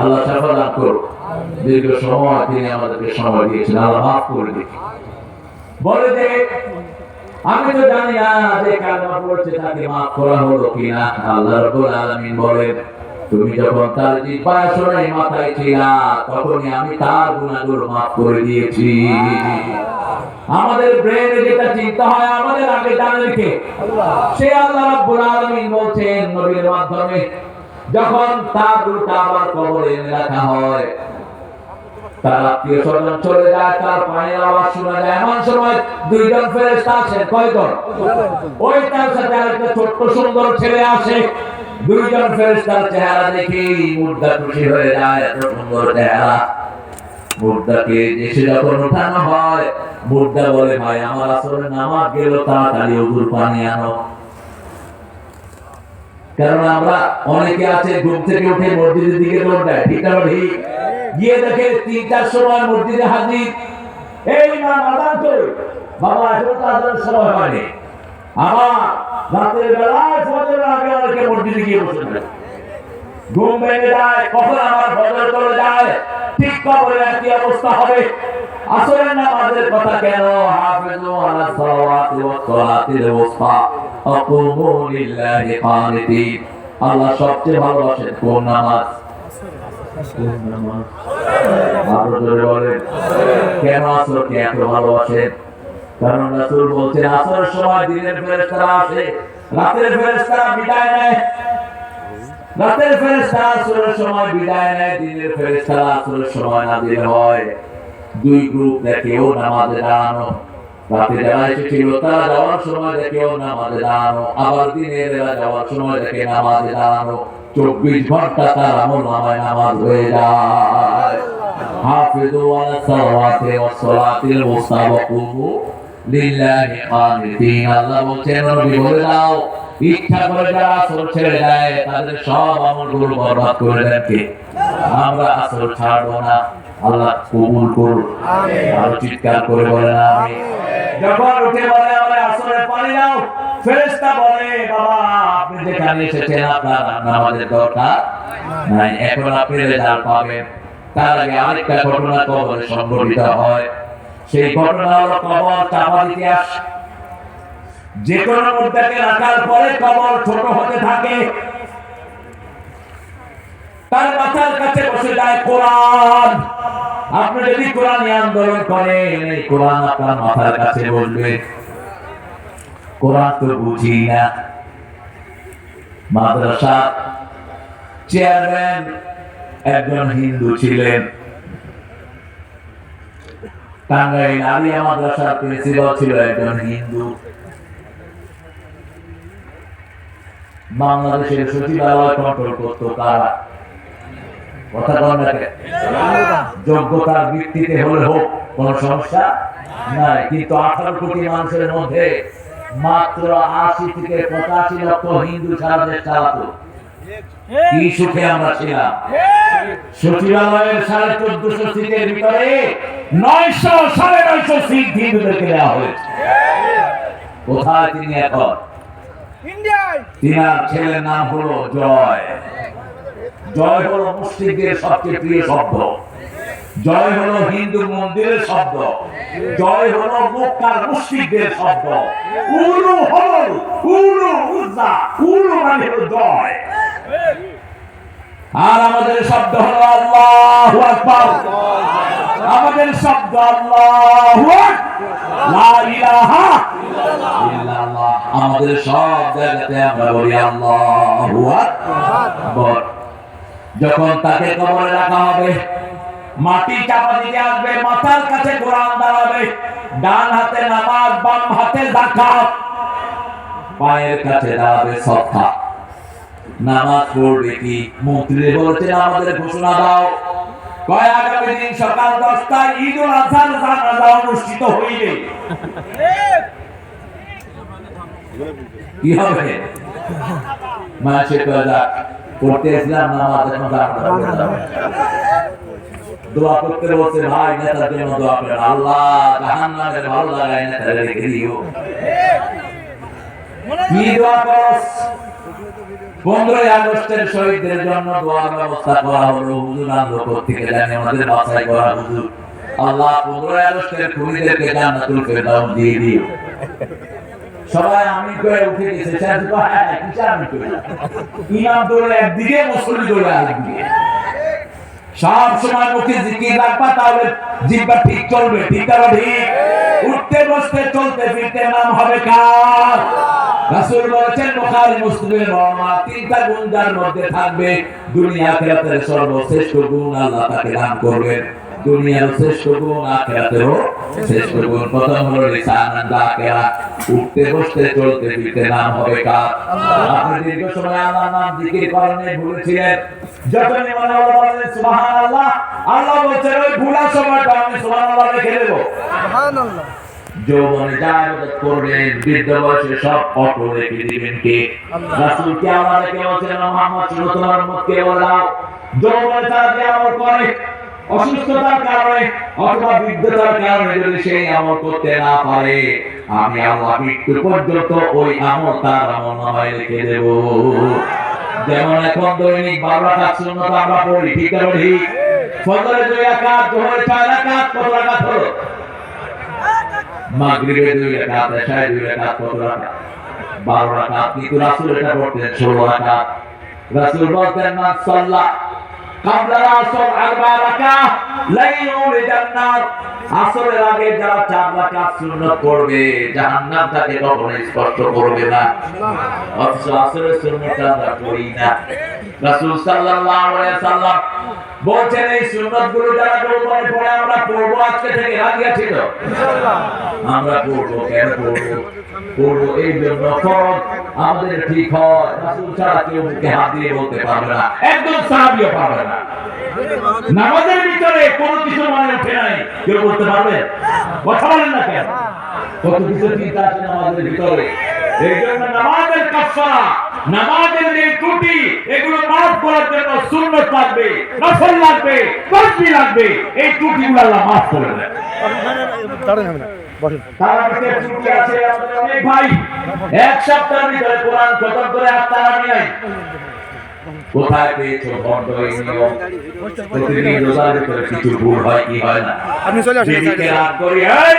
আল্লাহ করো দীর্ঘ সময় তিনি আমাদেরকে সময় দিয়েছেন। আল্লাহ মাফ করে বলে যে, আমি তো জানি না যে তাকে মাফ করা হলো কিনা। আল্লাহ তুমি যখন তার শোনাই মাথায় ছিলা, তখনই আমি তার গুনাহগুলো মাফ করে দিয়েছি। আমাদের ব্রেনে যেটা চিন্তা হয়, আমাদের আগে জানে কে সে আল্লাহ রাব্বুল আলামিন বলছেন নবীর মাধ্যমে, যখন তার রূপটা আবার কবরে রাখা হয়, তার আত্মীয় স্বজন চলে যায়, তার পায়ের আওয়াজ শোনা যায়। এমন সময় দুইজন ফেরেশতা আসে কয়জন? ওই তার সাথে আরেকটা ছোট্ট সুন্দর ছেলে আসে। দুইজন ফেরেশতার চেহারা দেখে মুর্দা খুশি হয়ে যায়, এত সুন্দর চেহারা। মুর্দাকে দেশে যখন ওঠানো হয়, মুর্দা বলে, ভাই, আমার আসলে নামাজ গেল, তাড়াতাড়ি ওগুর পানি আনো। কারণ আমরা অনেকে আছে, ঘুম থেকে উঠে মসজিদের দিকে দৌড় দেয়, ঠিক না ঠিক গিয়ে দেখে তিনটার সময় মসজিদে হাজির। এই না আদান করে বাবা এখন তো আদানের সময় হয়নি। আবার রাতের বেলায় ফজরের আগে অনেকে মসজিদে গিয়ে বসে ঘুম ভেঙে যায়, কখন আমার ফজর চলে যায়? ঠিক কবরে একই অবস্থা হবে? আসরের নামাজের কথা কেন? হাফিজু আলা সালাওয়াতি ওয়া সালাতিল ওয়াসফা। আকুমু লিল্লাহি কানিতিন আল্লাহ সবচেয়ে ভালোবাসেন কোন নামাজ? কারণ রাসূল বলছেন সময় দিনের ফেরেশতারা আসে, রাতের ফেরেশতারা বিদায় নেয়। রাতের ফেরেশতা আসরের সময় বিদায় নেয়, দিনের ফেরেশতারা আসরের সময় নাজিল হয়। দুই গ্রুপ দেখেও নামাজে দাঁড়ানো। রাতে যারা এসেছিল, তারা যাওয়ার সময় দেখেও নামাজে দাঁড়ানো। আবার দিনের বেলা যাওয়ার সময় দেখে নামাজে দাঁড়ানো। চব্বিশ ঘণ্টা তার আমল নামায় নামাজ হয়ে যায়। হাফিজু আলা সালাওয়াতি ওয়াস সালাতিল ওয়াসতা লিল্লাহি আল্লাহ বলছেন নবী, বলে দাও ইচ্ছা করে যারা আসর ছেড়ে দেয় তাদের সব আমলগুলো বরবাদ করে দেন কে? আমরা আসর ছাড়বো না। আল্লাহ কবুল করুন। আরও চিৎকার করে বলেন আমি যখন উঠে বলে আমার আসরের পানি ফেরেশতা বলে বাবা আপনি যেখানে এসেছেন আপনার নামাজের দরকার নাই। এখন আপনি রেজাল্ট পাবেন। তার আগে আরেকটা ঘটনা কবরে সংঘটিত হয়। সেই ঘটনা হলো কবর চাপার ইতিহাস যে কোনো মুদ্রাকে রাখার পরে কবর ছোট হতে থাকে। তার মাথার কাছে বসে যায় কোরআন। আপনি যদি কোরআন আন্দোলন করেন, এই কোরআন আপনার মাথার কাছে বলবে কোরআন তো বুঝি না। মাদ্রাসা চেয়ারম্যান একজন হিন্দু ছিলেন। টাঙ্গাইল আলিয়া মাদ্রাসার প্রিন্সিপাল ছিল একজন হিন্দু। বাংলাদেশের সচিবালয় কন্ট্রোল করতো কারা কথা কন? যোগ্যতার ভিত্তিতে হলে হোক, কোন সমস্যা নাই। কিন্তু আঠারো কোটি মানুষের মধ্যে মাত্র আশি থেকে পঁচাশি লক্ষ হিন্দু সারা চালাতো। কি সুখে আমরা ছিলাম। সচিবালয়ের সাড়ে চোদ্দশো সিটের ভিতরে নয়শো, সাড়ে নয়শো সিট হিন্দুদেরকে দেওয়া হয়েছে। কোথায় তিনি এখন? ইন্ডিয়ায় তিনার ছেলের নাম হলো জয়। জয় হলো মুসলিমদের সবচেয়ে প্রিয় শব্দ। জয় হলো হিন্দু মন্দিরের শব্দ। জয় হলো মক্কার মুসলিমদের শব্দ। উলু হলো উলু উজ্জা উলু মানে হলো জয়। আর আমাদের শব্দ হলো আল্লাহু আকবার। আমাদের শব্দ আমাদের সব জায়গাতে আমরা বলি আল্লাহু যখন তাকে কবরে রাখা হবে, মাটি চাপা দিতে আসবে, মাথার কাছে কোরআন দাঁড়াবে, ডান হাতে নামাজ, বাম হাতে যাকাত, পায়ের কাছে দাঁড়াবে সৎকা নামাজ পড়বে কি? মন্ত্রী বলেছেন, আমাদের ঘোষণা দাও। আগামী দিন সকাল দশটায় ঈদ উল আজহার জানাজা অনুষ্ঠিত হইবে? কি হবে? মাসে কয়টা পড়তে এসলাম নামাজ এখন দোয়া করতে বলছে, ভাই, নেতার জন্য দোয়া করেন আল্লাহ জাহান্নামের ভালো লাগায় নেতারে রেখে দিও। কি দোয়া করস? পনেরোই আগস্টের শহীদদের জন্য দোয়ার ব্যবস্থা করা হলো হুজুর থেকে জানি আমাদের করা হুজুর। আল্লাহ পনেরোই আগস্টের দিয়ে দিও। সবাই আমি করে উঠে গেছে। ইমাম দৌড়ে একদিকে, মুসল্লি দৌড়ে আরেকদিকে। সব সময় মুখে জিকির রাখবা, তাহলে জিব্বা ঠিক চলবে। ঠিক ঠিক? উঠতে, বসতে, চলতে, ফিরতে নাম হবে কার? রাসূল বলেছেন, বুখারী, মুসলিমের বর্ণনা তিনটা গুণ যার মধ্যে থাকবে। দুনিয়া আখিরাতের সর্বশ্রেষ্ঠ গুণ আল্লাহ তাকে দান করবেন। দুনিয়ার শ্রেষ্ঠ গুণ আখিরাতেরও শ্রেষ্ঠ গুণ। প্রথম হলো লিসান যাকেরা উঠতে, বসতে, চলতে, ফিরতে নাম হবে কার? আপনি দীর্ঘ সময় আল্লাহর নাম জিকির করেন ভুলেছিলেন। যখনই মনে হলো বলেন, সুবহানাল্লাহ, আল্লাহ বলছেন, ওই ভুলার সময়টা আমি সুবহানাল্লাহ রেখে দেবো। সুবহানাল্লাহ। যৌবনে যা ইবাদত করবেন বৃদ্ধ বয়সে সব অটো রেখে দিবেন কে রাসূল কে আমাদেরকে বলছেন মুহাম্মদ শুনো তোমার উম্মতকে বলাও যৌবনে তারা যে আমল করে অসুস্থতার কারণে অথবা বৃদ্ধতার কারণে যদি সেই আমল করতে না পারে আমি আল্লাহ মৃত্যু পর্যন্ত ওই আমল তার আমল নামায় রেখে দেব। যেমন এখন দৈনিক বারো রাকাত সুন্নত আমরা পড়ি ঠিক আছে ফজরে দুই রাকাত জোহরে চার রাকাত কত রাকাত হলো? মাগরিবে দুই রাকাত এশায় দুই রাকাত কত রাকাত বারো রাকাত কিন্তু রাসূল এটা পড়তেন ষোলো রাকাত রাসূল বলতেন না সাল্লাহ আসরের আগে যারা চার রাকাত সুন্নাত পড়বে জাহান্নাম তাকে কখনো স্পর্শ করবে না অথচ আসরের সুন্নাতটা আমরা পড়ি না রাসূল সাল্লাল্লাহু আলাইহি সাল্লাম বলছেন এই সুন্নাতগুলো যারা গোপনে পড়ে আমরা পড়ব আজকে থেকে রাজি আছি তো? আমরা পড়ব কেন পড়ব? পড়ব এই জন্য ফরজ আমাদের ঠিক হয়। রাসূল ছাড়া কেউ মুখে হাত দিয়ে বলতে পারবে না। একদম সাহাবিও পারবে না। নামাজের ভিতরে কোনো কিছু মনে ওঠে নাই। কেউ বলতে পারবে? কথা বলেন না কেন? কত কিছু চিন্তা আছে নামাজের ভিতরে। এই জন্য নামাজের কাফারা নামাজের যে ত্রুটি এগুলো মাফ করার জন্য সুন্নত লাগবে নফল লাগবে তসবিহ লাগবে। এই ত্রুটিগুলো আল্লাহ মাফ করে দেন। দাঁড়ান হবে না বসেন। তার মধ্যে ত্রুটি আছে আমাদের অনেক ভাই। এক সপ্তাহের ভিতরে কোরআন খতম করে আপনার আমি নাই কোথায় পেয়েছ বন্ধ এই নিয়ম? প্রতিদিন রোজার ভিতরে কিছু ভুল হয় কি হয় না? আপনি চলে আসেন রাগ করি এই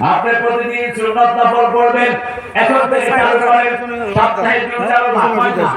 আপনি প্রতিদিন সুন্নাত নফল পড়বেন। এখন থেকে চালু করেন। সপ্তাহে চালু না।